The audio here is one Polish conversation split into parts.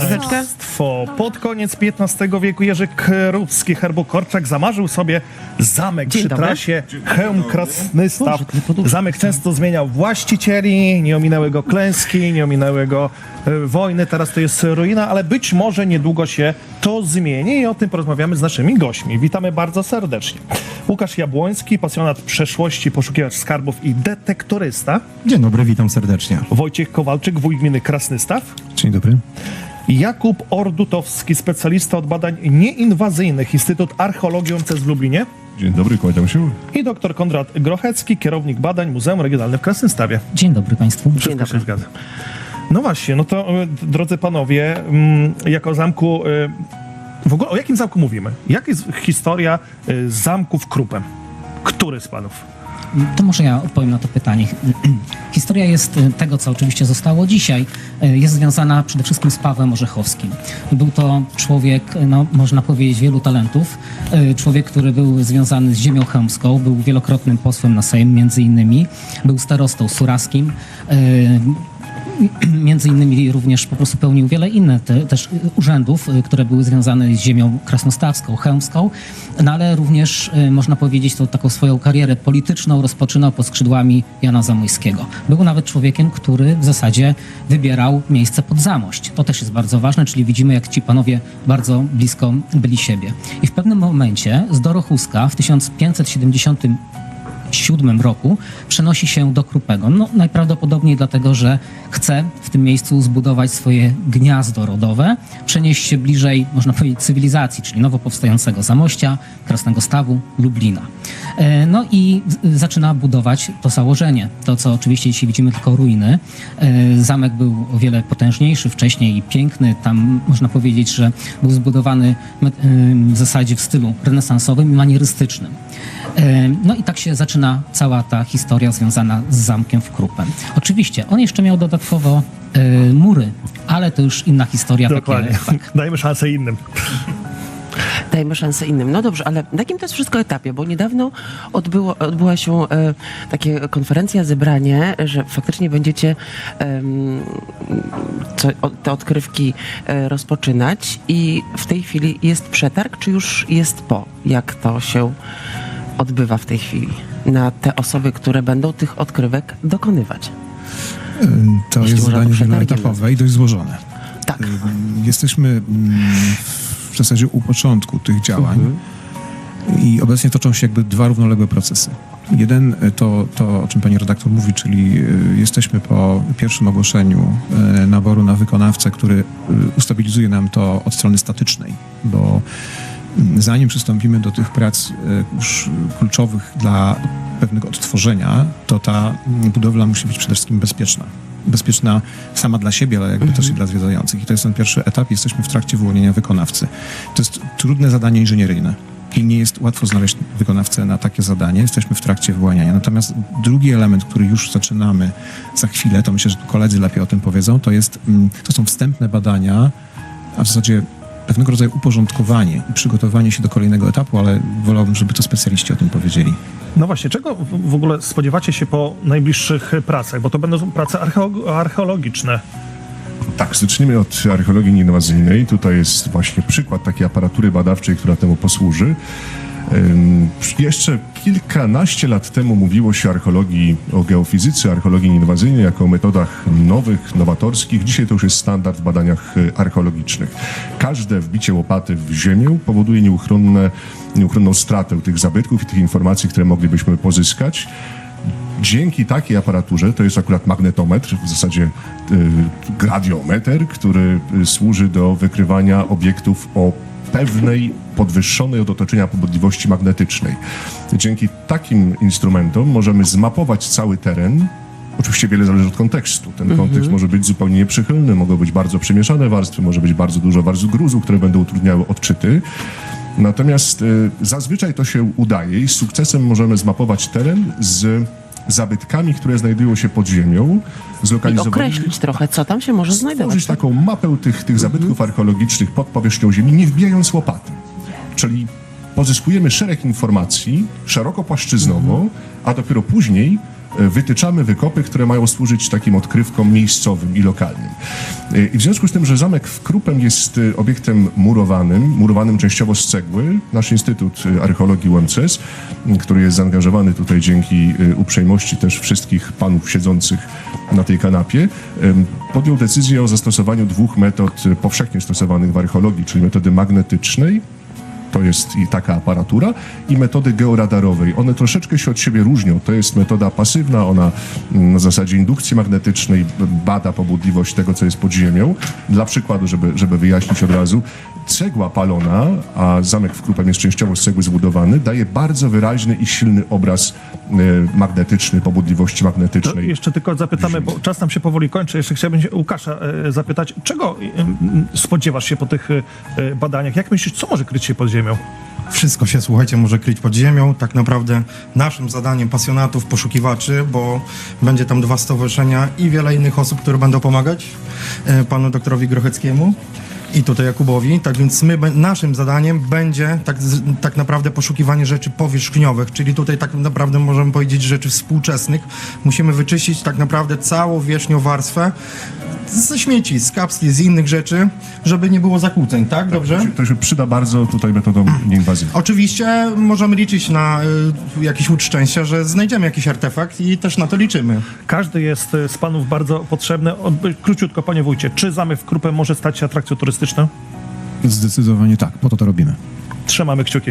troszeczkę? Pod koniec XV wieku Jerzy Krupski, herbokorczak, zamarzył sobie zamek Dzień przy dobry. trasie Chełm Krasnystaw. Zamek często zmieniał właścicieli, nie ominęły go klęski, nie ominęły go e, wojny, teraz to jest ruina, ale być może niedługo się to zmieni i o tym porozmawiamy z naszymi gośćmi. Witamy bardzo serdecznie. Łukasz Jabłoński, pasjonat przeszłości, poszukiwacz skarbów i detektorysta. Dzień dobry, witam serdecznie. Wojciech Kowalczyk, wójt gminy Krasnystaw. Dzień dobry. Jakub Ordutowski, specjalista od badań nieinwazyjnych, Instytut Archeologii UMCS w Lublinie. Dzień dobry, kłaniam się. I dr Konrad Grochecki, kierownik badań Muzeum Regionalnym w Krasnystawie. Dzień dobry Państwu. Dzień Wszystko się dobry. zgadza. No właśnie, no to e, drodzy panowie, mm, jako zamku, e, w ogóle o jakim zamku mówimy? Jaka jest historia e, zamku w Krupem? Który z panów? To może ja odpowiem na to pytanie. Historia jest y, tego, co oczywiście zostało dzisiaj, y, jest związana przede wszystkim z Pawłem Orzechowskim. Był to człowiek, y, no, można powiedzieć, wielu talentów. Człowiek, który był związany z ziemią chełmską, był wielokrotnym posłem na Sejm, między innymi. Był starostą suraskim. między innymi również po prostu pełnił wiele innych te, też urzędów, y, które były związane z ziemią krasnostawską, chełmską, no ale również y, można powiedzieć tą taką swoją karierę polityczną rozpoczynał pod skrzydłami Jana Zamojskiego. Był nawet człowiekiem, który w zasadzie wybierał miejsce pod Zamość. To też jest bardzo ważne, czyli widzimy jak ci panowie bardzo blisko byli siebie. I w pewnym momencie z Dorochuska w 1570 1907 roku przenosi się do Krupego. No, najprawdopodobniej dlatego, że chce w tym miejscu zbudować swoje gniazdo rodowe, przenieść się bliżej, można powiedzieć, cywilizacji, czyli nowo powstającego Zamościa, Krasnego Stawu, Lublina. E, No i zaczyna budować to założenie. To, co oczywiście dzisiaj widzimy, tylko ruiny. E, Zamek był o wiele potężniejszy wcześniej i piękny. Tam można powiedzieć, że był zbudowany em, w zasadzie w stylu renesansowym i manierystycznym. E, No i tak się zaczyna cała ta historia związana z zamkiem w Krupem. Oczywiście, on jeszcze miał dodatkowo e, mury, ale to już inna historia. Dokładnie. Takie, tak. Dajmy szansę innym. Dajmy szansę innym. No dobrze, ale na jakim to jest wszystko etapie? Bo niedawno odbyło, odbyła się e, takie konferencja, zebranie, że faktycznie będziecie em, co, o, te odkrywki e, rozpoczynać i w tej chwili jest przetarg, czy już jest po? Jak to się odbywa w tej chwili? Na te osoby, które będą tych odkrywek dokonywać. To Jeśli jest zadanie wieloetapowe i dość złożone. Tak. Y, Jesteśmy mm, w zasadzie u początku tych działań i obecnie toczą się jakby dwa równoległe procesy. Jeden y, to, to, o czym pani redaktor mówi, czyli y, jesteśmy po pierwszym ogłoszeniu y, naboru na wykonawcę, który ustabilizuje nam to od strony statycznej, bo mm, zanim przystąpimy do tych prac y, już kluczowych dla pewnego odtworzenia, to ta budowla musi być przede wszystkim bezpieczna. Bezpieczna sama dla siebie, ale jakby też i dla zwiedzających. I to jest ten pierwszy etap. Jesteśmy w trakcie wyłonienia wykonawcy. To jest trudne zadanie inżynieryjne. I nie jest łatwo znaleźć wykonawcę na takie zadanie. Jesteśmy w trakcie wyłaniania. Natomiast drugi element, który już zaczynamy za chwilę, to myślę, że koledzy lepiej o tym powiedzą, to, jest, mm, to są wstępne badania, a w zasadzie pewnego rodzaju uporządkowanie i przygotowanie się do kolejnego etapu, ale wolałbym, żeby to specjaliści o tym powiedzieli. No właśnie, czego w ogóle spodziewacie się po najbliższych pracach? Bo to będą prace archeo- archeologiczne. Tak, zaczniemy od archeologii nieinwazyjnej. Tutaj jest właśnie przykład takiej aparatury badawczej, która temu posłuży. Jeszcze kilkanaście lat temu mówiło się archeologii, o geofizyce, archeologii nieinwazyjnej jako o metodach nowych, nowatorskich. Dzisiaj to już jest standard w badaniach y, archeologicznych. Każde wbicie łopaty w ziemię powoduje nieuchronne, nieuchronną stratę tych zabytków i tych informacji, które moglibyśmy pozyskać. Dzięki takiej aparaturze, to jest akurat magnetometr, w zasadzie y, który y, służy do wykrywania obiektów o pewnej podwyższonej od otoczenia pobudliwości magnetycznej. Dzięki takim instrumentom możemy zmapować cały teren. Oczywiście wiele zależy od kontekstu. Ten kontekst może być zupełnie nieprzychylny, mogą być bardzo przemieszane warstwy, może być bardzo dużo warstw gruzu, które będą utrudniały odczyty. Natomiast y, zazwyczaj to się udaje i z sukcesem możemy zmapować teren z zabytkami, które znajdują się pod ziemią, I zlokalizować. określić trochę, co tam się może znajdować. Stworzyć taką mapę tych, tych zabytków archeologicznych pod powierzchnią ziemi, nie wbijając łopaty. Czyli pozyskujemy szereg informacji szerokopłaszczyznowo, a dopiero później e, wytyczamy wykopy, które mają służyć takim odkrywkom miejscowym i lokalnym. E, I w związku z tym, że zamek w Krupem jest e, obiektem murowanym, murowanym częściowo z cegły, nasz Instytut Archeologii UMCS, który jest zaangażowany tutaj dzięki uprzejmości też wszystkich panów siedzących na tej kanapie, podjął decyzję o zastosowaniu dwóch metod powszechnie stosowanych w archeologii, czyli metody magnetycznej, to jest i taka aparatura, i metody georadarowej. One troszeczkę się od siebie różnią. To jest metoda pasywna, ona mm, na zasadzie indukcji magnetycznej bada pobudliwość tego, co jest pod ziemią. Dla przykładu, żeby, żeby wyjaśnić od razu, cegła palona, a zamek w Krupem jest częściowo z cegły zbudowany, daje bardzo wyraźny i silny obraz e, magnetyczny, pobudliwości To magnetycznej. jeszcze tylko zapytamy, bo czas nam się powoli kończy. Jeszcze chciałbym Łukasza e, zapytać, czego e, spodziewasz się po tych badaniach? Jak myślisz, co może kryć się pod ziemią? Wszystko się, słuchajcie, może kryć pod ziemią. Tak naprawdę naszym zadaniem pasjonatów, poszukiwaczy, bo będzie tam dwa stowarzyszenia i wiele innych osób, które będą pomagać e, panu doktorowi Grocheckiemu i tutaj Jakubowi. Tak więc my, naszym zadaniem będzie tak, tak naprawdę poszukiwanie rzeczy powierzchniowych, czyli tutaj tak naprawdę możemy powiedzieć rzeczy współczesnych. Musimy wyczyścić tak naprawdę całą wierzchnią warstwę ze śmieci, z kapsli, z innych rzeczy, żeby nie było zakłóceń, tak? Dobrze? To się, to się przyda bardzo tutaj metodą nieinwazyjną. Oczywiście możemy liczyć na y, jakiś łód szczęścia, że znajdziemy jakiś artefakt i też na to liczymy. Każdy jest e, z panów bardzo potrzebny. Od- Króciutko, panie wójcie, czy zamek w Krupem może stać się atrakcją turystyczną? Zdecydowanie tak, po to to robimy. Trzymamy kciuki.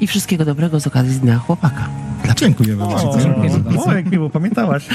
I wszystkiego dobrego z okazji Dnia Chłopaka. Dziękuję O, bardzo. o, jak miło, pamiętałaś.